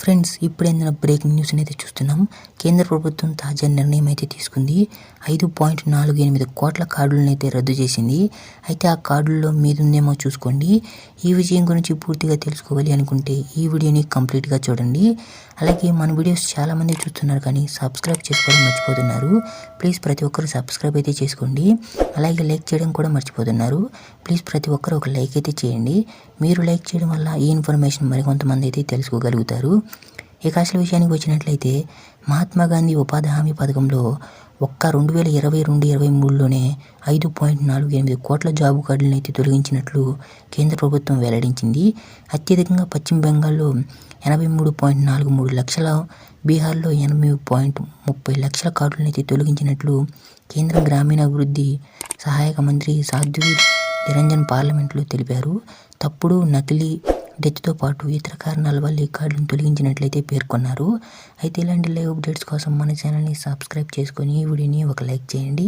Friends ఇప్పుడైనా breaking news అయితే చూస్తున్నాం. కేంద్ర ప్రభుత్వం తాజా నిర్ణయం అయితే తీసుకుంది. ఐదు పాయింట్ నాలుగు ఎనిమిది కోట్ల కార్డులను అయితే రద్దు చేసింది. అయితే ఆ కార్డుల్లో మీదుందేమో చూసుకోండి. ఈ విజయం గురించి పూర్తిగా తెలుసుకోవాలి అనుకుంటే ఈ వీడియోని కంప్లీట్గా చూడండి. అలాగే మన వీడియోస్ చాలామంది చూస్తున్నారు కానీ సబ్స్క్రైబ్ చేసుకోవడం మర్చిపోతున్నారు. ప్లీజ్ ప్రతి ఒక్కరు సబ్స్క్రైబ్ అయితే చేసుకోండి. అలాగే లైక్ చేయడం కూడా మర్చిపోతున్నారు. ప్లీజ్ ప్రతి ఒక్కరు ఒక లైక్ అయితే చేయండి. మీరు లైక్ చేయడం వల్ల ఈ ఇన్ఫర్మేషన్ మరికొంతమంది అయితే తెలుసుకోగలుగుతారు. ఇక అసలు విషయానికి వచ్చినట్లయితే మహాత్మా గాంధీ ఉపాధి హామీ పథకంలో ఒక్క రెండు వేల ఇరవై రెండు ఇరవై మూడులోనే ఐదు పాయింట్ నాలుగు ఎనిమిది కోట్ల జాబు కార్డులను అయితే తొలగించినట్లు కేంద్ర ప్రభుత్వం వెల్లడించింది. అత్యధికంగా పశ్చిమ బెంగాల్లో ఎనభై మూడు పాయింట్ నాలుగు మూడు లక్షల బీహార్లో ఎనభై పాయింట్ ముప్పై లక్షల కార్డులను అయితే తొలగించినట్లు కేంద్ర గ్రామీణాభివృద్ధి సహాయక మంత్రి సాధ్వి నిరంజన్ పార్లమెంట్లో తెలిపారు. తప్పుడు నకిలీ డెత్తో పాటు ఇతర కారణాల వల్ల ఈ కార్డులను తొలగించినట్లయితే పేర్కొన్నారు. అయితే ఇలాంటి లైవ్ అప్డేట్స్ కోసం మన ఛానల్ని సబ్స్క్రైబ్ చేసుకొని ఈ వీడియోని ఒక లైక్ చేయండి.